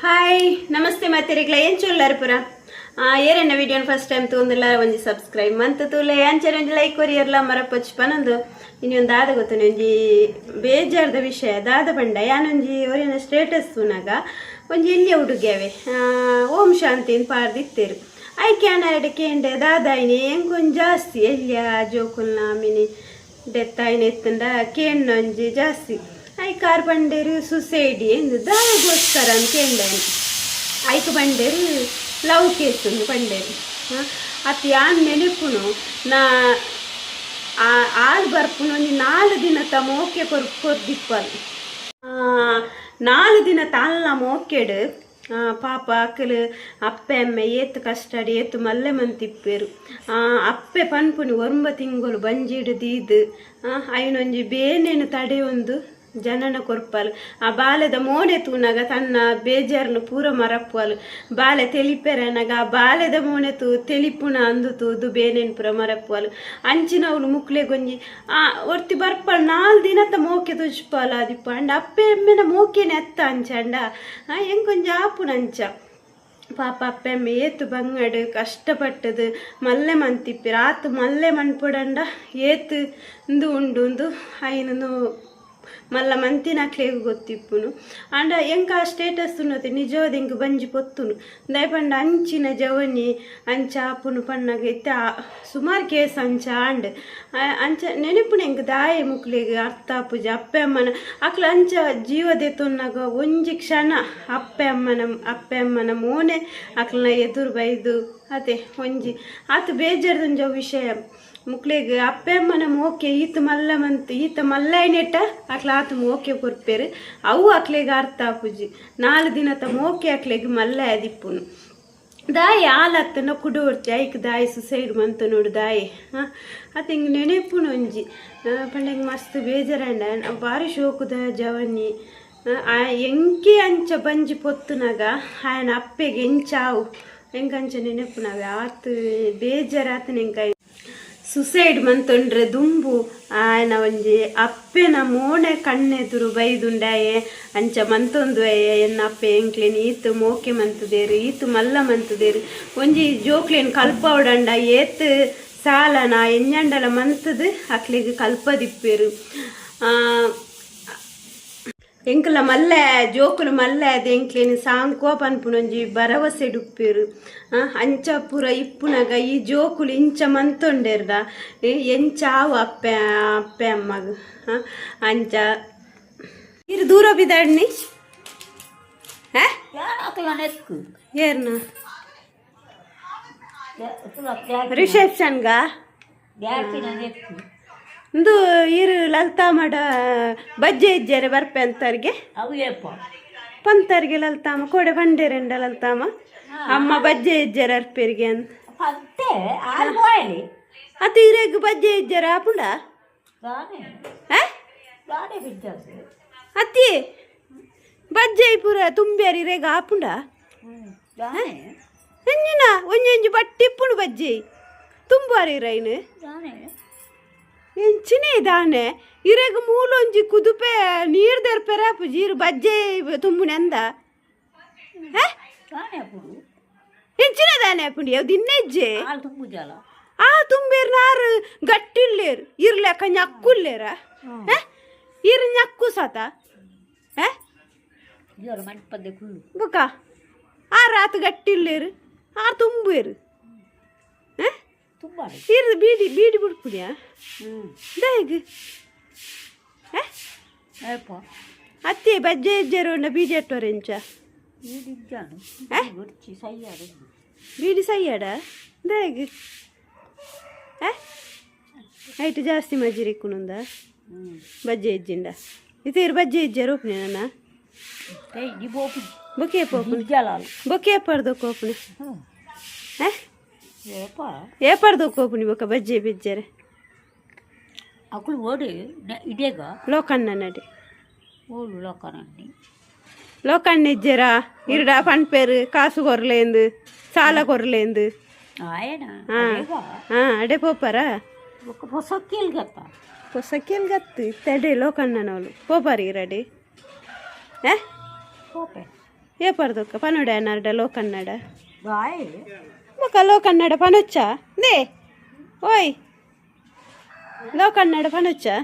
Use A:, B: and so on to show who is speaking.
A: Hi ನಮಸ್ತೆ ಮಾತೆರಿಗ್ಲ ಪುರ ಏರೆನ್ನ ವಿಡಿಯೋನ ಫಸ್ಟ್ ಟೈಮ್ ತೊಗೊಂಡಿಲ್ಲ, ಒಂಜಿ ಸಬ್ಸ್ಕ್ರೈಬ್ ಮಂತ್ ತೂಲೆ ಅಂಚನೆ ಒಂಜಿ ಲೈಕ್ ಕೊರಿಯರ್ಲ, ಮರಪಚ್ಚು, ಪನೊಂದು, ಇನ್ನೊಂದು ದಾದ ಗೊತ್ತನೆ ಒಂಜಿ ಬೇಜಾರ್ದ ವಿಷಯ, ದಾದ ಬಂಡ ಯಾನೊಂಜಿ ಒರಿನ ಸ್ಟೇಟಸ್ ತೂನಾಗ ಒಂಜಿ ಇಲ್ಲಿಯ ಹುಡುಗ್ಯಾವೆ. ಓಂ ಶಾಂತಿ ಪಾರ್ದಿತ್ತೇರು. ಕ್ಯಾನ್ ಅನ್ನ ಕೇಂಡೆ ದಾದಾಯಿನಿ ಹೆಂಗೊಂದು ಜಾಸ್ತಿ, ಎಲ್ಲಿಯ ಜೋಕುಲ್ನ ಮಿನಿ ಡೆತ್ತಾಯಿನಿ ಎತ್ತಂಡ ಕೇಣ್ಣೊಂಜಿ ಜಾಸ್ತಿ. ಬಂಡೇರು ಸುಸೈಡಿ ಎಂದು ದಾಯಗೋಸ್ಕರ ಅಂತ ಹೇಳಿದೆ. ಐಕ್ ಬಂಡೇರು ಲವ್ ಒಂದು ಬಂಡೇರು ಅತ್ ಯಾನ್ ನೆನಪುನು ನಾ ಆಲ್ ಬರ್ಪುನ ಒಂಜಿ ನಾಲ್ ದಿನ ತ ಮೋಕೆ ಕೊರ್ ನಾಲ್ಕು ನಾಲ್ ದಿನ ತಲ್ಲ ಮೋಕೆಡು ಪಾಪ ಅಕ್ಕಲು ಅಪ್ಪೆ ಅಮ್ಮೆ ಏತು ಕಷ್ಟಡಿ, ಏತು ಮಲ್ಲೆ ಮಂತಿಪ್ಪೇರು. ಅಪ್ಪೆ ಪನ್ಪುನಿ ಒಂಬ ತಿಂಗಳು ಬಂಜಿಡು ದೀದು. ಐನೊಂಜಿ ಬೇನೇನು ತಡೆ ಒಂದು. ಜನನ ಕೊರ್ಪಲ್. ಆ ಬಾಲೆದ ಮೋನೆ ತೂನಾಗ ತನ್ನ ಬೇಜಾರನ್ನು ಪೂರ ಮರಪ್ಪುವಲು ಬಾಲೆ ತೆಲಿಪೆರನಾಗ ಆ ಬಾಲೆದ ಮೋನೆ ತೂ ತೆಲಿಪುನ ಅಂದು ತೂದು ಬೇನೆನ್ ಪುರ ಮರಪ್ಪುವಲು ಅಂಚಿನವಳು ಮುಕ್ಲೆ ಗೊಂಜಿ ಆ ಒರ್ತಿ ಬರ್ಪಲ್ ನಾಲ್ ದಿನತ್ತ ಮೋಕೆ ತುಜ್ಪಾಲ ಅದಿಪ್ಪ ಅಂಡ ಅಪ್ಪೆ ಎಮ್ಮೆನ ಮೋಕೆನೆ ಅತ್ತ ಅಂಚಂಡ. ಆ ಆಪುನ ಅಂಚ. ಪಾಪ ಅಪ್ಪೆಮ್ಮ ಏತು ಬಂಗಡು, ಕಷ್ಟಪಟ್ಟದು, ಮಲ್ಲೆ ಮಂತಿಪ್ಪಿ ಆತು ಮಲ್ಲೆ ಮಣ್ಪುಡಂಡ ಏತು ಇಂದು ಉಂಡು ಐನನು ಮಲ್ಲ ಮಂತಿನಕ್ಲೇಗು ಗೊತ್ತಿಪ್ಪುನು ಅಂಡ ಎಂಕ ಆ ಸ್ಟೇಟಸ್ ತುನ್ನತೆ ನಿಜವಾದ ಎಂಕ್ ಬಂಜಿ ಪೊತ್ತುನು ದಯಪಂಡ ಅಂಚಿನ ಜವನಿ ಅಂಚ ಆಪುನು ಪಣ್ಣಗ ಇತ್ತ ಸುಮಾರು ಕೇಸ್ ಅಂಚ ಆಂಡ್ ಆ- ಅಂಚ ನೆನಪುನ ಎಂಕ್ ದಾಯ ಮುಕ್ಲಿಗೆ ಅರ್ಥ ಪೂಜ ಅಪ್ಪೆ ಅಮ್ಮನ ಅಕ್ಲ ಅಂಚ ಜೀವದೆ ತೊನ್ನಾಗ ಒಂಜಿ ಕ್ಷಣ ಅಪ್ಪೆ ಅಮ್ಮನ ಅಪ್ಪೆ ಅಮ್ಮನ ಮೋನೆ ಅಕ್ಲನ ಎದುರು ಬೈದು ಅದೇ ಒಂಜಿ ಆತ ಬೇಜಾರ್ದಂಜ ವಿಷಯ ಮುಕ್ಳಿಗೆ ಅಪ್ಪೆ ಅಮ್ಮನ ಮೋಕೆ ಈತ ಮಲ್ಲ ಮಂತ್ ಈತ ಮಲ್ಲೈನೆಟ್ಟ ಅಕ್ಲ ಆತ ಮೋಕೆ ಕೊರ್ಪೇರು. ಅವು ಅಕ್ಲೆಗೆ ಅರ್ಥ ಆಪುಜಿ. ದಿನ ದಿನತ ಮೋಕೆ ಅಕ್ಲೆಗೆ ಮಲ್ಲ ಅದಿಪ್ಪುನು ದಾಯಿ ಆಲತ್ತನ ಕುಡೋರ್ತಿ ಐಕ್ ದಾಯಿ ಸುಸೈಡ್ ಮಂತ ನೋಡು ದಾಯಿ. ಹಾಂ ಅದು ಹಿಂಗೆ ನೆನೆಪುನು ಒಂಜಿ. ಪಂಡಂಗೆ ಮಸ್ತ್ ಬೇಜಾರಂಡ. ಬಾರಿ ಶೋಕುದ ಜವನಿ ಎಂಕಿ ಅಂಚ ಬಂಜಿ ಪೊತ್ತುನಾಗ ಆಯನ ಅಪ್ಪೆಗೆ ಎಂಚಾವು. ಹೆಂಗಂಚ ನೆನೆಪುನಾಗ. ಆತು ಬೇಜಾರಾತು ನೆಂಕಾಯಿ ಸುಸೈಡ್ ಮಂತೊಂಡ್ರೆ ದುಂಬು. ಆಯನ ಒಂಜಿ ಅಪ್ಪೆನ ಮೋಣೆ ಕಣ್ಣೆದುರು ಬೈದುಂಡಾಯೆ. ಅಂಚ ಮಂತೊಂದು ಎನ್ನ ಅಪ್ಪೆ ಎಂಕ್ಲೆನ್ ಈತು ಮೋಕೆ ಮಂತುದೇರು, ಈತು ಮಲ್ಲ ಮಂತುದೇರು. ಒಂಜಿ ಜೋಕ್ಲೆನ್ ಕಲ್ಪವಡಂಡ ಏತ್ ಸಾಲನ ಎಂಜಂಡಲ ಮಂತದು, ಅಕ್ಲೆಗ್ ಆ ಎಂಕಲ ಮಲ್ಲೆ ಜೋಕುಲು ಮಲ್ಲೆ ಎಂಕ್ಲೇನು ಸಾಂಕೋ ಪನ್ಪುನೊಂಜಿ ಭರವಸೆ ಡುಪ್ಪೇರು. ಅಂಚ ಪೂರ ಇಪ್ಪುನಗ ಈ ಜೋಕುಲು ಇಂಚ ಮಂತೊಂಡೆರ್ದ. ಏ, ಎಂಚಾವು ಅಪ್ಪೆ ಅಪ್ಪೆ ಅಮ್ಮಗ. ಅಂಚ. ಇರು ದೂರ ಬಿದ್ದಾಡ್ನಿ. ಏರ್ನ? ರಿಸೆಪ್ಷನ್ಗ? ಇಂದು ಇರು ಲಲಿತಾ ಮಡ ಬಜ್ಜೆ ಇಜ್ಜರೆ ಬರ್ಪೆ
B: ಅಂತರ್ಗೆ.
A: ಪಂತರ್ಗೆ ಲಲಿತಾಮ ಕೋಡೆ ಬಂಡೇರೆಂಡ ಲಲಿತಾಮ. ಅಮ್ಮ ಬಜ್ಜೆ ಇಜ್ಜರ ಅರ್ಪೇರಿಗೆ ಅಂತ ಅದು ಇರೆಗ್ ಬಜ್ಜೆ ಇಜ್ಜರ ಆಪುಂಡ? ಅತ್ತಿ ಬಜ್ಜೆ ಪೂರ ತುಂಬ್ಯಾರ ಇರೆಗ್ ಆಪುಂಡ?
B: ಒಂಜಿನ
A: ಎಂಜಿನ ಒಂಜಿ ಒಂಜಿ ಬಟ್ಟಿ ಇಪ್ಪುಂಡು ಬಜ್ಜೆ. ತುಂಬಾರಿ ರೈನು ಎಂಚಿನೇ ಇದಾನೆ. ಇರೆಗ್ ಮೂಲೊಂಜಿ ಕುದುಪೆ ನೀರ್ ದರ್ಪೆರ ಜೀರು ಬಜ್ಜೆ ತುಂಬುನೆ ಅಂದ?
B: ದಾನೆ ಅಪ್ಪುಡು
A: ಎಂಚಿನ ದಾನೆ ಆಪುಂಡಿ ಯಾವ್ದು ಇನ್ನೆಜ್ಜೆ? ಆ ತುಂಬೇರ್ ನಾರು ಗಟ್ಟಿಲ್ಲೇರು ಇರ್ಲೆಕ್ಕ ñakkuಲ್ಲೇರ ಇರ್ ನಕ್ಕು ಸತ. ಬೊಕ. ಆ ರಾತ್ ಗಟ್ಟಿಲ್ಲೇರು ಆ ತುಂಬೇರು. ಹೆ
B: ತುಂಬಾಡಿ
A: ಇರ್ ಬೀಡಿ ಬೀಡಿ ಬಿಡ್ಪುಡಿಯ
B: ಹೇಗೆ?
A: ಅತ್ತೆ ಬಜ್ಜೆ ಇಜ್ಜೆರೋಂಡ ಬೀಡಿ ಎಟ್ಟೋರೆಂಚ
B: ಈಡಿದ್ದಾನು ಗುರ್ಚಿ ಸೈಯಾರು
A: ಬೀಡಿ ಸೈಯಡ ದೇಗ್ ಹೆ? ಐಟ್ ಜಾಸ್ತಿ ಮಜ್ಜಿರಿ ಕುಣುಂದ ಬಜ್ಜೆ ಇಜ್ಜಿಂಡ ಇತೀರ್ ಬಜ್ಜೆ ಇಜ್ಜರು ಒಪ್ನೆ ನನ್ನ? ಬೊಕೆ
B: ಜಾಲಾಲು.
A: ಬೊಕೆ ಪರ್ದು ಕೋಪುನೆ
B: ಹ್ಞೂ
A: ಹೆ?
B: ಏಪಾರ್ದು
A: ಕೋಪು ನೀವು ಬಜ್ಜೆ ಬಿಜ್ಜರೆ ಅಕ್ಕಳು
B: ಓಡಿ ಇಡೇಗ ಲೋಕಣ್ಣ
A: ನಡಿ ಓಡು
B: ಲೋಕಣ್ಣ ಲೋಕಣ್ಣ
A: ಇಜ್ಜರಾ ಇರ್ಡ ಪಣ್ಪೇರು ಕಾಸು ಕೊರಲೇಂದು ಸಾಲ ಕೊರಲೇಂದು ಅಡೆ
B: ಪೋಪಾರ
A: పొసక్కేలుగత్త
B: పొసక్కేలుగత్తు
A: తెడేలో కన్ననోళ్ళు పోపారు ఇరడి ఏ
B: పోపే
A: ఏ పరదొక్క పనుడే అన్నారడ లోకన్నాడా
B: బాయ్
A: మాకు లోకన్నడ పనొచ్చా? దే ఓయ్. లో కన్నడ పనొచ్చా?